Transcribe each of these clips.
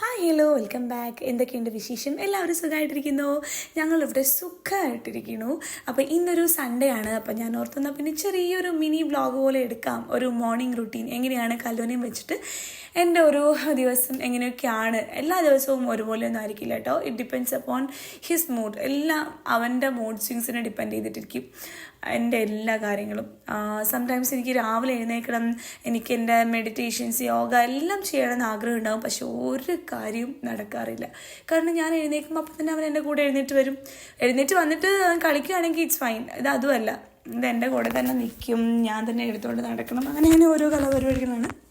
Hi hello welcome back എന്തൊക്കെയുണ്ട് വിശേഷം? എല്ലാവരും സുഖമായിട്ടിരിക്കുന്നു. ഞങ്ങളിവിടെ സുഖമായിട്ടിരിക്കുന്നു. അപ്പോൾ ഇന്നൊരു സൺഡേ ആണ്. അപ്പോൾ ഞാൻ ഓർത്തുന്ന പിന്നെ ചെറിയൊരു മിനി വ്ളോഗ് പോലെ എടുക്കാം. ഒരു മോർണിംഗ് റുട്ടീൻ എങ്ങനെയാണ് കല്ലോനയും വെച്ചിട്ട് എന്റെ ഒരു ദിവസം എങ്ങനെയൊക്കെയാണ്? എല്ലാ ദിവസവും ഒരുപോലെ ഒന്നും ആയിരിക്കില്ല കേട്ടോ. It depends upon his mood എല്ലാം അവന്റെ മൂഡ് സ്വിങ്സിനെ ഡിപ്പെൻഡ് ചെയ്തിട്ടിരിക്കും. എന്റെ എല്ലാ കാര്യങ്ങളും. സംടൈംസ് എനിക്ക് രാവിലെ എഴുന്നേൽക്കണം എനിക്ക് എന്റെ മെഡിറ്റേഷൻസ് യോഗ എല്ലാം ചെയ്യണമെന്ന് ആഗ്രഹം ഉണ്ടാകും പക്ഷെ ഒരു കാര്യവും നടക്കാറില്ല. കാരണം ഞാൻ എഴുന്നേൽക്കുമ്പോൾ അപ്പം തന്നെ അവൻ എന്റെ കൂടെ എഴുന്നേറ്റ് വരും. എഴുന്നേറ്റ് വന്നിട്ട് കളിക്കുകയാണെങ്കിൽ ഇറ്റ്സ് ഫൈൻ ഇത് അതുമല്ല. ഇത് എന്റെ കൂടെ തന്നെ നിൽക്കും. ഞാൻ തന്നെ എടുത്തുകൊണ്ട് നടക്കണം. അങ്ങനെ ഓരോ കലാപരിപാടികളാണ്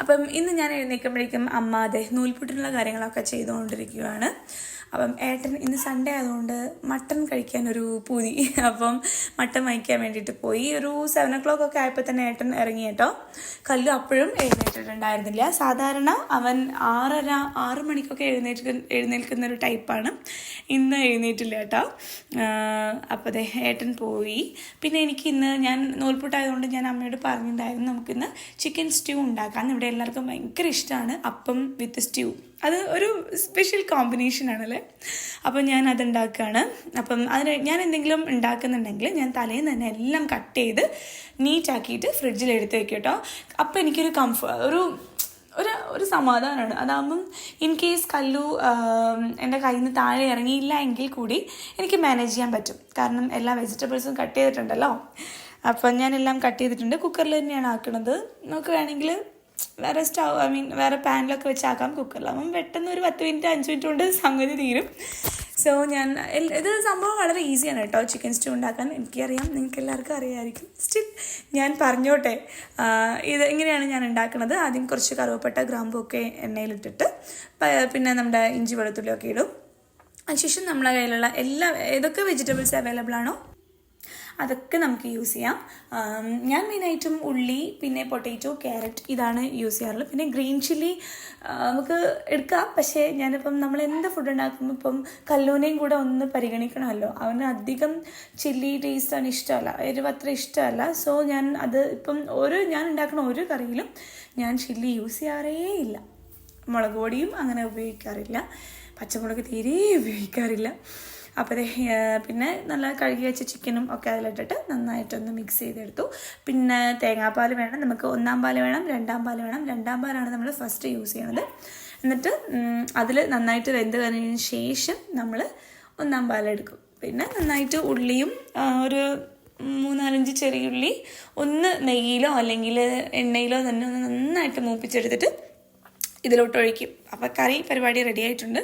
അപ്പം ഇന്ന് ഞാൻ എഴുന്നേക്കുമ്പോഴേക്കും അമ്മ അതെ നൂൽപുട്ടിനുള്ള കാര്യങ്ങളൊക്കെ ചെയ്തുകൊണ്ടിരിക്കുകയാണ് അപ്പം ഏട്ടൻ ഇന്ന് സൺഡേ ആയതുകൊണ്ട് മട്ടൺ കഴിക്കാൻ ഒരു പൂതി. അപ്പം മട്ടൺ വാങ്ങിക്കാൻ വേണ്ടിയിട്ട് പോയി. ഒരു സെവൻ ഒ ക്ലോക്ക് ഒക്കെ ആയപ്പോൾ തന്നെ ഏട്ടൻ ഇറങ്ങി കേട്ടോ. കല്ലു അപ്പോഴും എഴുന്നേറ്റിട്ടുണ്ടായിരുന്നില്ല. സാധാരണ അവൻ ആറര ആറ് മണിക്കൊക്കെ എഴുന്നേറ്റ് എഴുന്നേൽക്കുന്ന ഒരു ടൈപ്പാണ് ഇന്ന് എഴുന്നേറ്റില്ല കേട്ടോ. അപ്പോൾ അതെ ഏട്ടൻ പോയി. പിന്നെ എനിക്ക് ഇന്ന് ഞാൻ നൂൽപുട്ടായതുകൊണ്ട് ഞാൻ അമ്മയോട് പറഞ്ഞിട്ടുണ്ടായിരുന്നു നമുക്കിന്ന് ചിക്കൻ സ്റ്റ്യൂ ഉണ്ടാക്കാം ഇവിടെ എല്ലാവർക്കും ഭയങ്കര ഇഷ്ടമാണ് അപ്പം വിത്ത് സ്റ്റ്യൂ അത് ഒരു സ്പെഷ്യൽ കോമ്പിനേഷൻ ആണല്ലേ? അപ്പം ഞാൻ അത് ഉണ്ടാക്കുകയാണ് അപ്പം അതിന് ഞാൻ എന്തെങ്കിലും ഉണ്ടാക്കുന്നുണ്ടെങ്കിൽ ഞാൻ തലേന്ന് തന്നെ എല്ലാം കട്ട് ചെയ്ത് നീറ്റാക്കിയിട്ട് ഫ്രിഡ്ജിൽ എടുത്ത് വെക്കും കേട്ടോ. അപ്പം എനിക്കൊരു കംഫ ഒരു ഒരു ഒരു സമാധാനമാണ് അതാകുമ്പം ഇൻ കേസ് കല്ലു എന്റെ കയ്യിൽ നിന്ന് താഴെ ഇറങ്ങിയില്ല എങ്കിൽ കൂടി എനിക്ക് മാനേജ് ചെയ്യാൻ പറ്റും. കാരണം എല്ലാ വെജിറ്റബിൾസും കട്ട് ചെയ്തിട്ടുണ്ടല്ലോ. അപ്പം ഞാനെല്ലാം കട്ട് ചെയ്തിട്ടുണ്ട്. കുക്കറിൽ തന്നെയാണ് ആക്കുന്നത് നമുക്ക് വേണമെങ്കിൽ വേറെ സ്റ്റൗ ഐ മീൻ വേറെ പാനിലൊക്കെ വെച്ചാക്കാം കുക്കറിലാകുമ്പം പെട്ടെന്ന് ഒരു പത്ത് മിനിറ്റ് അഞ്ച് മിനിറ്റ് കൊണ്ട് സംഗതി തീരും. സോ ഞാൻ ഇത് സംഭവം വളരെ ഈസിയാണ് കേട്ടോ ചിക്കൻ സ്റ്റൂ ഉണ്ടാക്കാൻ. എനിക്കറിയാം നിങ്ങൾക്ക് എല്ലാവർക്കും അറിയാമായിരിക്കും സ്റ്റിൽ ഞാൻ പറഞ്ഞോട്ടെ. ഇത് ഇങ്ങനെയാണ് ഞാൻ ഉണ്ടാക്കുന്നത്. ആദ്യം കുറച്ച് കറുവപ്പട്ട ഗ്രാമ്പൊക്കെ എണ്ണയിലിട്ടിട്ട് പിന്നെ നമ്മുടെ ഇഞ്ചി വെളുത്തുള്ളിയൊക്കെ ഇടും. അതിനുശേഷം നമ്മുടെ കയ്യിലുള്ള എല്ലാ ഏതൊക്കെ വെജിറ്റബിൾസ് അവൈലബിൾ ആണോ അതൊക്കെ നമുക്ക് യൂസ് ചെയ്യാം. ഞാൻ മെയിനായിട്ടും ഉള്ളി പിന്നെ പൊട്ടാറ്റോ ക്യാരറ്റ് ഇതാണ് യൂസ് ചെയ്യാറുള്ളത്. പിന്നെ ഗ്രീൻ ചില്ലി നമുക്ക് എടുക്കാം. പക്ഷേ ഞാനിപ്പം നമ്മൾ എന്ത് ഫുഡ് ഉണ്ടാക്കുമ്പോൾ ഇപ്പം കല്ലൂനെയും കൂടെ ഒന്ന് പരിഗണിക്കണമല്ലോ. അവന് അധികം ചില്ലി ടേസ്റ്റാണ് ഇഷ്ടമല്ല. എരിവ് അത്ര ഇഷ്ടമല്ല. സോ ഞാൻ അത് ഇപ്പം ഓരോ ഞാൻ ഉണ്ടാക്കുന്ന ഓരോ കറിയിലും ഞാൻ ചില്ലി യൂസ് ചെയ്യാറേ ഇല്ല. മുളക് പൊടിയും അങ്ങനെ ഉപയോഗിക്കാറില്ല. പച്ചമുളക് തീരെ ഉപയോഗിക്കാറില്ല. അപ്പോൾ പിന്നെ നല്ല കഴുകി വെച്ച ചിക്കനും ഒക്കെ അതിലിട്ടിട്ട് നന്നായിട്ടൊന്ന് മിക്സ് ചെയ്തെടുത്തു. പിന്നെ തേങ്ങാപ്പാൽ വേണം നമുക്ക് ഒന്നാം പാൽ വേണം രണ്ടാം പാൽ വേണം. രണ്ടാം പാലാണ് നമ്മൾ ഫസ്റ്റ് യൂസ് ചെയ്യണത്. എന്നിട്ട് അതിൽ നന്നായിട്ട് വെന്ത് കഴിഞ്ഞതിന് ശേഷം നമ്മൾ ഒന്നാം പാലെടുക്കും പിന്നെ നന്നായിട്ട് ഉള്ളിയും ഒരു മൂന്നാലഞ്ച് ചെറിയുള്ളി ഒന്ന് നെയ്യിലോ അല്ലെങ്കിൽ എണ്ണയിലോ തന്നെ ഒന്ന് നന്നായിട്ട് മൂപ്പിച്ചെടുത്തിട്ട് ഇതിലോട്ട് ഒഴിക്കും. അപ്പോൾ കറി പരിപാടി റെഡി ആയിട്ടുണ്ട്.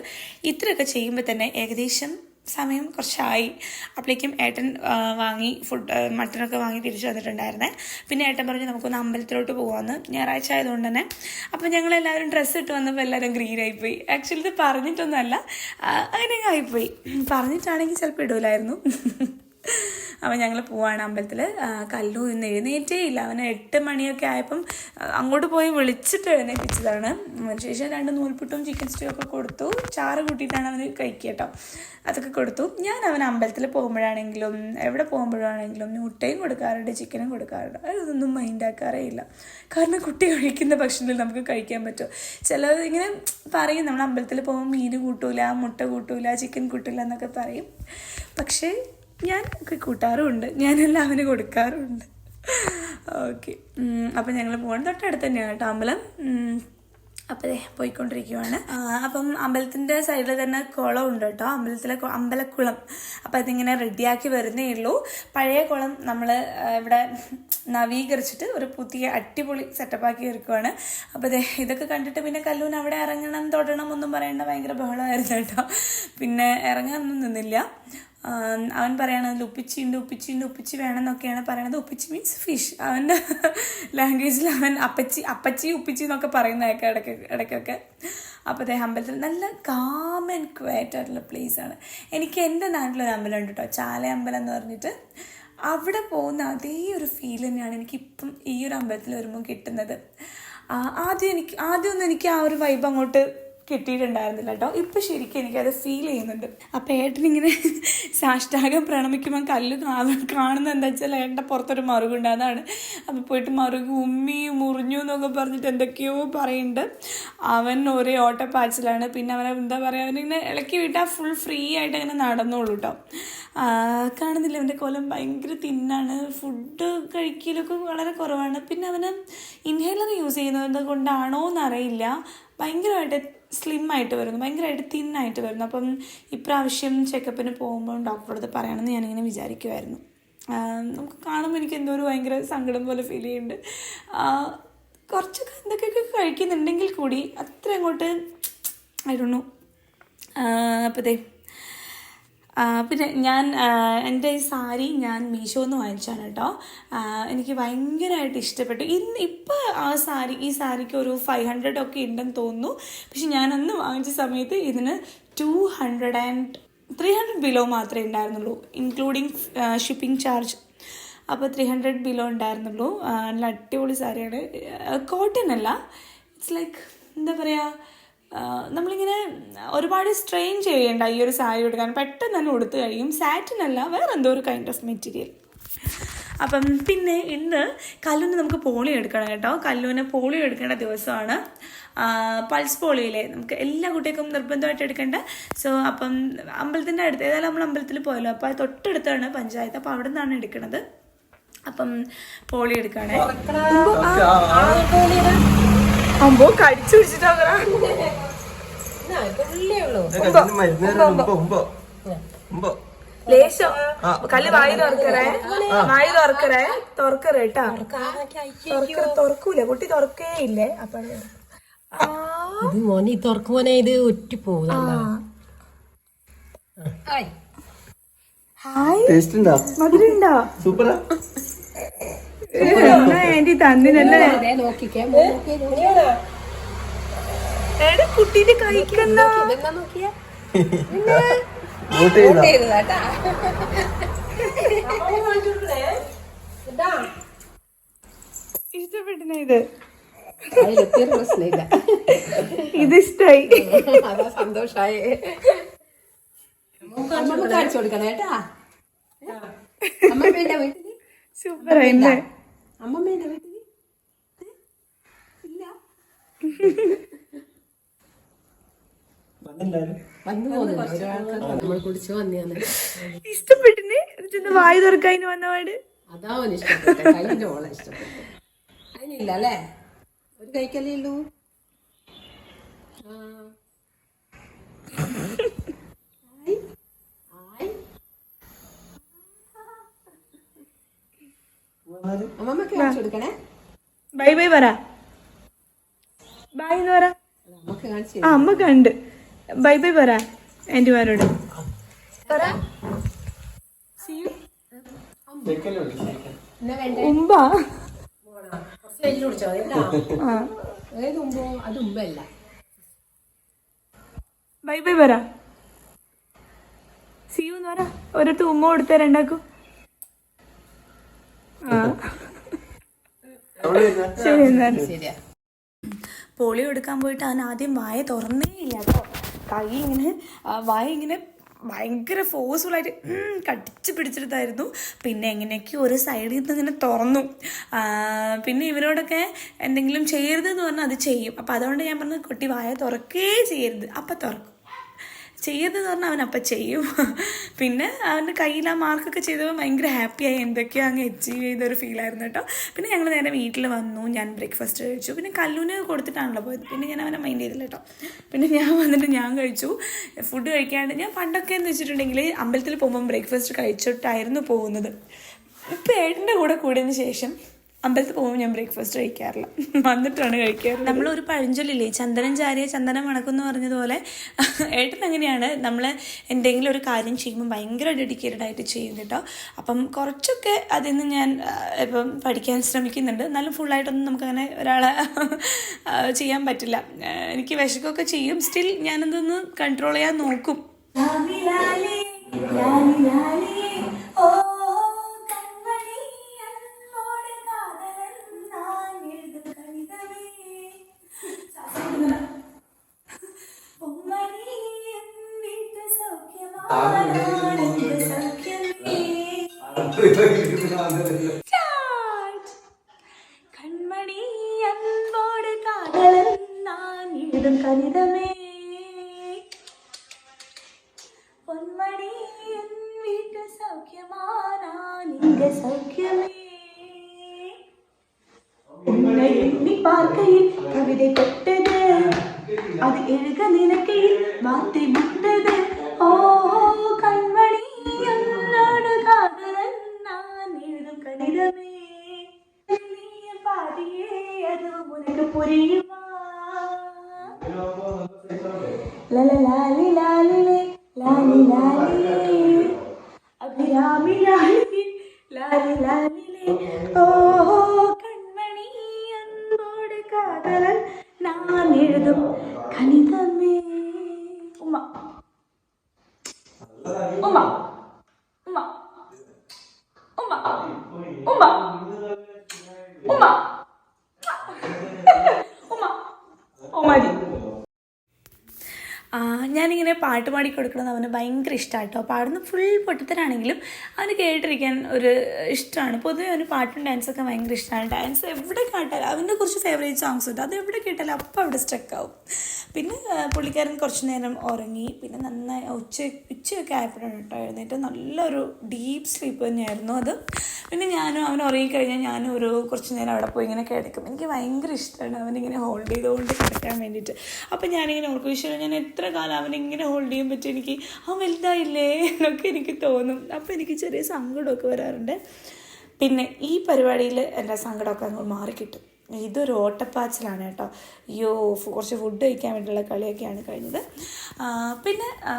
ഇത്രയൊക്കെ ചെയ്യുമ്പോൾ തന്നെ ഏകദേശം സമയം കുറച്ചായി. അപ്പോഴേക്കും ഏട്ടൻ വാങ്ങി ഫുഡ് മട്ടനൊക്കെ വാങ്ങി തിരിച്ചു വന്നിട്ടുണ്ടായിരുന്നേ. പിന്നെ ഏട്ടൻ പറഞ്ഞു നമുക്കൊന്ന് അമ്പലത്തിലോട്ട് പോകാമെന്ന് ഞായറാഴ്ച ആയതുകൊണ്ട് തന്നെ. അപ്പോൾ ഞങ്ങളെല്ലാവരും ഡ്രസ്സ് ഇട്ട് വന്നപ്പോൾ എല്ലാവരും ഗ്രീനായിപ്പോയി. ആക്ച്വലി ഇത് പറഞ്ഞിട്ടൊന്നുമല്ല അങ്ങനെ ആയിപ്പോയി. പറഞ്ഞിട്ടാണെങ്കിൽ ചിലപ്പോൾ ഇടൂലായിരുന്നു. അപ്പം ഞങ്ങൾ പോവാണ് അമ്പലത്തിൽ കല്ലു ഇന്ന് എഴുന്നേറ്റേ ഇല്ല. അവന് എട്ട് മണിയൊക്കെ ആയപ്പം അങ്ങോട്ട് പോയി വിളിച്ചിട്ട് എഴുന്നേൽപ്പിച്ചതാണ് അതിനുശേഷം രണ്ട് നൂൽപുട്ടും ചിക്കൻ സ്റ്റൂ ഒക്കെ കൊടുത്തു. ചാറ് കൂട്ടിയിട്ടാണ് അവന് കഴിക്കുക അതൊക്കെ കൊടുത്തു. ഞാൻ അവൻ അമ്പലത്തിൽ പോകുമ്പോഴാണെങ്കിലും എവിടെ പോകുമ്പോഴാണെങ്കിലും മുട്ടയും കൊടുക്കാറുണ്ട് ചിക്കനും കൊടുക്കാറുണ്ട്. അതൊന്നും മൈൻഡാക്കാറേ ഇല്ല. കാരണം കുട്ടി കഴിക്കുന്ന ഭക്ഷണത്തിൽ നമുക്ക് കഴിക്കാൻ പറ്റും. ചിലർ ഇങ്ങനെ പറയും നമ്മൾ അമ്പലത്തിൽ പോകുമ്പോൾ മീൻ കൂട്ടൂല മുട്ട കൂട്ടൂല ചിക്കൻ കൂട്ടൂല എന്നൊക്കെ പറയും. പക്ഷേ ഞാൻ കൂട്ടാറുമുണ്ട്. ഞാനെല്ലാം അവന് കൊടുക്കാറുണ്ട് ഓക്കെ. അപ്പം ഞങ്ങൾ പോകണം തൊട്ടടുത്ത് തന്നെയാണ് കേട്ടോ അമ്പലം. അപ്പോൾ അതെ പോയിക്കൊണ്ടിരിക്കുവാണ്. അപ്പം അമ്പലത്തിന്റെ സൈഡിൽ തന്നെ കുളം ഉണ്ട് കേട്ടോ. അമ്പലത്തിലെ അമ്പലക്കുളം. അപ്പം അതിങ്ങനെ റെഡിയാക്കി വരുന്നേ ഉള്ളൂ. പഴയ കുളം നമ്മൾ ഇവിടെ നവീകരിച്ചിട്ട് ഒരു പുതിയ അടിപൊളി സെറ്റപ്പാക്കി ഇരിക്കുവാണ് അപ്പം അതെ ഇതൊക്കെ കണ്ടിട്ട് പിന്നെ കല്ലൂന് അവിടെ ഇറങ്ങണം തൊടണം ഒന്നും പറയേണ്ട ഭയങ്കര ബഹളമായിരുന്നു കേട്ടോ. പിന്നെ ഇറങ്ങാനൊന്നും നിന്നില്ല. അവൻ പറയണത് ഉപ്പിച്ചി ഉണ്ട് ഉപ്പിച്ചി വേണം എന്നൊക്കെയാണ് പറയണത്. ഉപ്പിച്ചി മീൻസ് ഫിഷ് അവന്റെ ലാംഗ്വേജിൽ അവൻ അപ്പച്ചി അപ്പച്ചി ഉപ്പിച്ചി എന്നൊക്കെ പറയുന്നതൊക്കെ ഇടയ്ക്ക് ഇടയ്ക്കൊക്കെ. അപ്പോൾ അദ്ദേഹം അമ്പലത്തിൽ നല്ല കാം ആൻഡ് ക്വയറ്റ് ആയിട്ടുള്ള പ്ലേസ് ആണ്. എനിക്ക് എന്റെ നാട്ടിലൊരു അമ്പലം ഉണ്ട് കേട്ടോ ചാല അമ്പലം എന്ന് പറഞ്ഞിട്ട് അവിടെ പോകുന്ന അതേ ഒരു ഫീൽ തന്നെയാണ് എനിക്കിപ്പം ഈ ഒരു അമ്പലത്തിൽ വരുമ്പോൾ കിട്ടുന്നത്. ആദ്യം എനിക്ക് ആദ്യമൊന്നും എനിക്ക് ആ ഒരു വൈബ് അങ്ങോട്ട് കിട്ടിയിട്ടുണ്ടായിരുന്നില്ല കേട്ടോ. ഇപ്പം ശരിക്കും എനിക്കത് ഫീൽ ചെയ്യുന്നുണ്ട്. അപ്പം ഏട്ടനിങ്ങനെ സാഷ്ടാകം പ്രണമിക്കുമ്പോൾ കല്ല് കാണുന്ന എന്താ വെച്ചാൽ ഏട്ടന്റെ പുറത്തൊരു മറുകുണ്ട് അതാണ് അപ്പോൾ പോയിട്ട് മറുക് ഉമ്മി മുറിഞ്ഞു എന്നൊക്കെ പറഞ്ഞിട്ട് എന്തൊക്കെയോ പറയുന്നുണ്ട്. അവൻ ഒരേ ഓട്ടപ്പാച്ചിലാണ് പിന്നെ അവനെ എന്താ പറയുക അവനിങ്ങനെ ഇളക്കി വിട്ടാൽ ഫുൾ ഫ്രീ ആയിട്ട് അങ്ങനെ നടന്നോളൂ കേട്ടോ. കാണുന്നില്ല അവന്റെ കൊലം ഭയങ്കര തിന്നാണ്. ഫുഡ് കഴിക്കലൊക്കെ വളരെ കുറവാണ്. പിന്നെ അവന് ഇൻഹേലർ യൂസ് ചെയ്യുന്നത് കൊണ്ടാണോ എന്നറിയില്ല ഭയങ്കരമായിട്ട് സ്ലിം ആയിട്ട് വരുന്നു ഭയങ്കരമായിട്ട് ആയിട്ട് വരുന്നു. അപ്പം ഇപ്രാവശ്യം ചെക്കപ്പിന് പോകുമ്പോൾ ഡോക്ടറോട് പറയണമെന്ന് ഞാനിങ്ങനെ വിചാരിക്കുമായിരുന്നു നമുക്ക് കാണുമ്പോൾ എനിക്ക് എന്തോ ഒരു ഭയങ്കര സങ്കടം പോലെ ഫീൽ ചെയ്യുന്നുണ്ട്. കുറച്ചൊക്കെ എന്തൊക്കെയൊക്കെ കഴിക്കുന്നുണ്ടെങ്കിൽ കൂടി അത്ര അങ്ങോട്ട് ഐ ഡോണ്ട് നോ ആ, പിന്നെ ഞാൻ എന്റെ ഈ സാരി ഞാൻ മീഷോന്ന് വാങ്ങിച്ചാണ് കേട്ടോ. എനിക്ക് ഭയങ്കരമായിട്ട് ഇഷ്ടപ്പെട്ടു. ഇന്ന് ഇപ്പോൾ ആ സാരി ഈ സാരിക്ക് ഒരു ഫൈവ് ഹൺഡ്രഡ് ഒക്കെ ഉണ്ടെന്ന് തോന്നുന്നു. പക്ഷെ അന്ന് വാങ്ങിച്ച സമയത്ത് ഇതിന് two hundred and three hundred below മാത്രമേ ഉണ്ടായിരുന്നുള്ളൂ ഇൻക്ലൂഡിങ് ഷിപ്പിംഗ് ചാർജ് അപ്പോൾ ത്രീ ഹൺഡ്രഡ് ബിലോ ഉണ്ടായിരുന്നുള്ളൂ. നല്ല അടിപൊളി സാരിയാണ്. കോട്ടൺ അല്ല. ഇറ്റ്സ് ലൈക്ക് എന്താ പറയുക നമ്മളിങ്ങനെ ഒരുപാട് സ്ട്രെയിൻ ചെയ്യേണ്ട ഈ ഒരു സാരി എടുക്കാൻ പെട്ടെന്ന് തന്നെ ഉടുത്ത് കഴിയും. സാറ്റിനല്ല വേറെ എന്തോ ഒരു കൈൻഡ് ഓഫ് മെറ്റീരിയൽ അപ്പം പിന്നെ ഇന്ന് കല്ലൂന് നമുക്ക് പോളി എടുക്കണം കേട്ടോ. കല്ലൂന് പോളിയോ എടുക്കേണ്ട ദിവസമാണ്. പൾസ് പോളിയിലെ നമുക്ക് എല്ലാ കുട്ടികൾക്കും നിർബന്ധമായിട്ട് എടുക്കേണ്ട. സോ അപ്പം അമ്പലത്തിന്റെ അടുത്ത് ഏതായാലും നമ്മൾ അമ്പലത്തിൽ പോയല്ലോ. അപ്പോൾ തൊട്ടടുത്താണ് പഞ്ചായത്ത്. അപ്പോൾ അവിടെ നിന്നാണ് എടുക്കുന്നത് അപ്പം പോളി എടുക്കണേ. അമ്പോ കടിച്ചു പിടിച്ചിട്ടാ ലേശം. കല്ല് വായി തുറക്കറേ. വായി തുറക്കറേ. തുറക്കറേ കേട്ടാ. തുറക്കറ. തുറക്കൂല. കുട്ടി തുറക്കേ ഇല്ലേ. അപ്പൊ ഇത് മോനെ ഈ തുറക്കുമോനെ ഇത് ഒറ്റ പോകും. സൂപ്പറാ. ആന്റി തന്നിനല്ലേ നോക്കിക്കേ എടാ കുട്ടീന്റെ കഴിക്കുന്ന നോക്കിയാ? ഇഷ്ടപ്പെട്ടിന ഇത്? പ്രശ്നമില്ല. ഇത് ഇഷ്ടായി. അതാ സന്തോഷായേ. കാണിച്ചു കൊടുക്കണം കേട്ടാ. അമ്മ വേണ്ട വീട്ടിൽ? സൂപ്പർ ആയില്ലേ അമ്മ വേണ്ട വീട്ടിൽ വന്നു പോകുന്നു ഒരാൾക്ക് നമ്മൾ കുടിച്ചു വന്നിയാണ് ഇഷ്ടപ്പെട്ടിന്? എന്നിട്ട് വായി തുറക്കാൻ വന്നപാട് അതാ അവന് ഇഷ്ടപ്പെട്ടെ. കൈന്റെ ഓളെ ഇഷ്ടപ്പെട്ടെ. അതിനില്ല അല്ലേ? ഒരു കൈക്കല്ലേ ഉള്ളൂ. ബൈ ബൈ പറ. ബൈ എന്ന് പറ. ആ അമ്മ കണ്ട്. ബൈ ബൈ പറ ആന്റിമാരോട് ഉമ്പാ. ബൈ ബൈ പറ. സിയു എന്ന് പറ. ഒരിടത്ത് ഉമ്മ കൊടുത്ത രണ്ടാക്കും. ആ. ശരി എന്നാൽ ശരിയാ പോളിയോ എടുക്കാൻ പോയിട്ട് അവൻ ആദ്യം വായ തുറന്നേ ഇല്ല കേട്ടോ. കൈ ഇങ്ങനെ വായി ഇങ്ങനെ ഭയങ്കര ഫോഴ്സ്ഫുള്ളായിട്ട് കടിച്ച് പിടിച്ചെടുത്തായിരുന്നു പിന്നെ എങ്ങനെയൊക്കെ ഒരു സൈഡിൽ നിന്ന് ഇങ്ങനെ തുറന്നു. പിന്നെ ഇവരോടൊക്കെ എന്തെങ്കിലും ചെയ്യരുതെന്ന് പറഞ്ഞാൽ അത് ചെയ്യും. അപ്പോൾ അതുകൊണ്ട് ഞാൻ പറഞ്ഞു കുട്ടി വായ തുറക്കേ ചെയ്യരുത്. അപ്പം തുറക്കും. ചെയ്യരുതെന്ന് പറഞ്ഞാൽ അവൻ അപ്പം ചെയ്യും. പിന്നെ അവന്റെ കയ്യിൽ ആ മാർക്കൊക്കെ ചെയ്തപ്പോൾ ഭയങ്കര ഹാപ്പിയായി എന്തൊക്കെയോ അങ്ങ് അച്ചീവ് ചെയ്തൊരു ഫീലായിരുന്നു കേട്ടോ. പിന്നെ ഞങ്ങൾ നേരെ വീട്ടിൽ വന്നു. ഞാൻ ബ്രേക്ക്ഫാസ്റ്റ് കഴിച്ചു. പിന്നെ കല്ലൂന് കൊടുത്തിട്ടാണല്ലോ പോയത്. പിന്നെ ഞാൻ അവനെ മൈൻഡ് ചെയ്തില്ല കേട്ടോ. പിന്നെ ഞാൻ വന്നിട്ട് ഞാൻ കഴിച്ചു. ഫുഡ് കഴിക്കാണ്ട് ഞാൻ പണ്ടൊക്കെ എന്ന് വെച്ചിട്ടുണ്ടെങ്കിൽ അമ്പലത്തിൽ പോകുമ്പോൾ ബ്രേക്ക്ഫാസ്റ്റ് കഴിച്ചിട്ടായിരുന്നു പോകുന്നത്. ഇപ്പം ഏട്ടന്റെ കൂടെ കൂടിയതിന് ശേഷം അമ്പലത്തിൽ പോകുമ്പോൾ ഞാൻ ബ്രേക്ക്ഫാസ്റ്റ് കഴിക്കാറില്ല. വന്നിട്ടാണ് കഴിക്കാറ് നമ്മളൊരു പഴഞ്ചൊല്ലില്ലേ? ചന്ദനം ചാരിയ ചന്ദനം മണക്കും എന്ന് പറഞ്ഞതുപോലെ ഏട്ടൻ അങ്ങനെയാണ് നമ്മൾ എന്തെങ്കിലും ഒരു കാര്യം ചെയ്യുമ്പോൾ ഭയങ്കര ഡെഡിക്കേറ്റഡ് ആയിട്ട് ചെയ്യും കേട്ടോ. അപ്പം കുറച്ചൊക്കെ അതിൽ നിന്ന് ഞാൻ ഇപ്പം പഠിക്കാൻ ശ്രമിക്കുന്നുണ്ട്. എന്നാലും ഫുള്ളായിട്ടൊന്നും നമുക്കങ്ങനെ ഒരാളെ ചെയ്യാൻ പറ്റില്ല. എനിക്ക് വിശക്കൊക്കെ ചെയ്യും. സ്റ്റിൽ ഞാനതൊന്ന് കൺട്രോൾ ചെയ്യാൻ നോക്കും. தெரியும். கண்மணி அன்போடு காதலன் நான் எழுதும் கணிதமே. பொன்மணி என் வீட்டு சௌக்கியமா? நான் இங்க சௌக்கியமே. உன்னை எண்ணி பார்க்கையில் கவிதை தொட்டது. அது எழுக நினைக்கையில் வார்த்தை నీడదు. కనిద പാടി കൊടുക്കുന്നത് അവന് ഭയങ്കര ഇഷ്ടമാണ് കേട്ടോ പാടുന്ന ഫുൾ പൊട്ടത്തരാണെങ്കിലും അവന് കേട്ടിരിക്കാൻ ഒരു ഇഷ്ടമാണ് പൊതുവെ അവന് പാട്ടും ഡാൻസൊക്കെ ഭയങ്കര ഇഷ്ടമാണ് ഡാൻസ് എവിടെ കേട്ടാലും അവന്റെ കുറച്ച് ഫേവറേറ്റ് സോങ്സ് ഉണ്ട്. അത് എവിടെ കേട്ടാലും അപ്പം അവിടെ സ്ട്രക്ക് ആവും. പിന്നെ പുള്ളിക്കാരൻ കുറച്ച് നേരം ഉറങ്ങി. പിന്നെ നന്നായി ഉച്ച ഉച്ചയൊക്കെ ആയപ്പോഴാണ് കേട്ടോ എഴുന്നേറ്റ് നല്ലൊരു ഡീപ്പ് സ്ലീപ്പ് തന്നെയായിരുന്നു അത്. പിന്നെ ഞാനും അവൻ ഉറങ്ങിക്കഴിഞ്ഞാൽ ഞാനും ഒരു കുറച്ച് നേരം അവിടെ പോയി ഇങ്ങനെ കിടക്കും. എനിക്ക് ഭയങ്കര ഇഷ്ടമാണ് അവനിങ്ങനെ ഹോൾഡ് ചെയ്തുകൊണ്ട് കിടക്കാൻ വേണ്ടിയിട്ട്. അപ്പം ഞാനിങ്ങനെ ഓർക്കും ഈശ്വരൻ ഞാൻ എത്ര കാലം അവനിങ്ങനെ ഹോൾഡ് ചെയ്യാൻ പറ്റും. എനിക്ക് അവൻ വലുതായില്ലേ? എന്നൊക്കെ എനിക്ക് തോന്നും. അപ്പോൾ എനിക്ക് ചെറിയ സങ്കടമൊക്കെ വരാറുണ്ട്. പിന്നെ ഈ പരിപാടിയിൽ എന്റെ സങ്കടമൊക്കെ അങ്ങ് മാറിക്കിട്ടും. ഇതൊരു ഓട്ടപ്പാച്ചിലാണ് കേട്ടോ. അയ്യോ കുറച്ച് ഫുഡ് കഴിക്കാൻ വേണ്ടിയുള്ള കളിയൊക്കെയാണ് കഴിഞ്ഞത്. പിന്നെ ആ,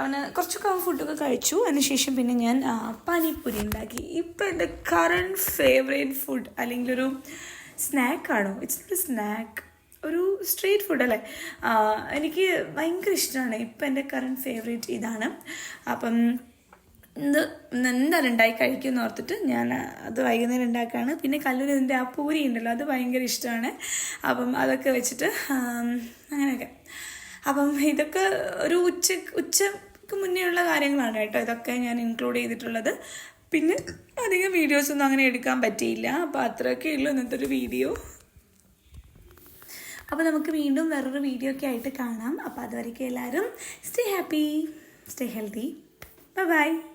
അവന് കുറച്ചൊക്കെ അവൻ ഫുഡൊക്കെ കഴിച്ചു. അതിനുശേഷം പിന്നെ ഞാൻ ആ, പാനിപ്പൂരി ഉണ്ടാക്കി. ഇപ്പം എന്റെ കറണ്ട് ഫേവറേറ്റ് ഫുഡ് അല്ലെങ്കിൽ ഒരു സ്നാക്കാണോ ഇറ്റ്സ് നോട്ട് എ സ്നാക്ക് ഒരു സ്ട്രീറ്റ് ഫുഡ് അല്ലേ? എനിക്ക് ഭയങ്കര ഇഷ്ടമാണ് ഇപ്പം എന്റെ കറണ്ട് ഫേവറേറ്റ് ഇതാണ്. അപ്പം ഇത് എന്തായാലും ഉണ്ടാക്കി കഴിക്കുമെന്ന് ഓർത്തിട്ട് ഞാൻ അത് വൈകുന്നേരം ഉണ്ടാക്കുകയാണ് പിന്നെ കല്ലൂരിന്റെ ആ പൂരി ഉണ്ടല്ലോ അത് ഭയങ്കര ഇഷ്ടമാണ് അപ്പം അതൊക്കെ വെച്ചിട്ട് അങ്ങനെയൊക്കെ. അപ്പം ഇതൊക്കെ ഒരു ഉച്ച ഉച്ചയ്ക്ക് മുന്നേ ഉള്ള കാര്യങ്ങളാണ് കേട്ടോ ഇതൊക്കെ ഞാൻ ഇൻക്ലൂഡ് ചെയ്തിട്ടുള്ളത്. പിന്നെ അധികം വീഡിയോസൊന്നും അങ്ങനെ എടുക്കാൻ പറ്റിയില്ല. അപ്പോൾ അത്രയൊക്കെ ഉള്ളൂ ഇന്നത്തെ ഒരു വീഡിയോ അപ്പോൾ നമുക്ക് വീണ്ടും വേറൊരു വീഡിയോ ഒക്കെ ആയിട്ട് കാണാം. അപ്പോൾ അതുവരേക്കും എല്ലാവരും stay happy stay healthy bye bye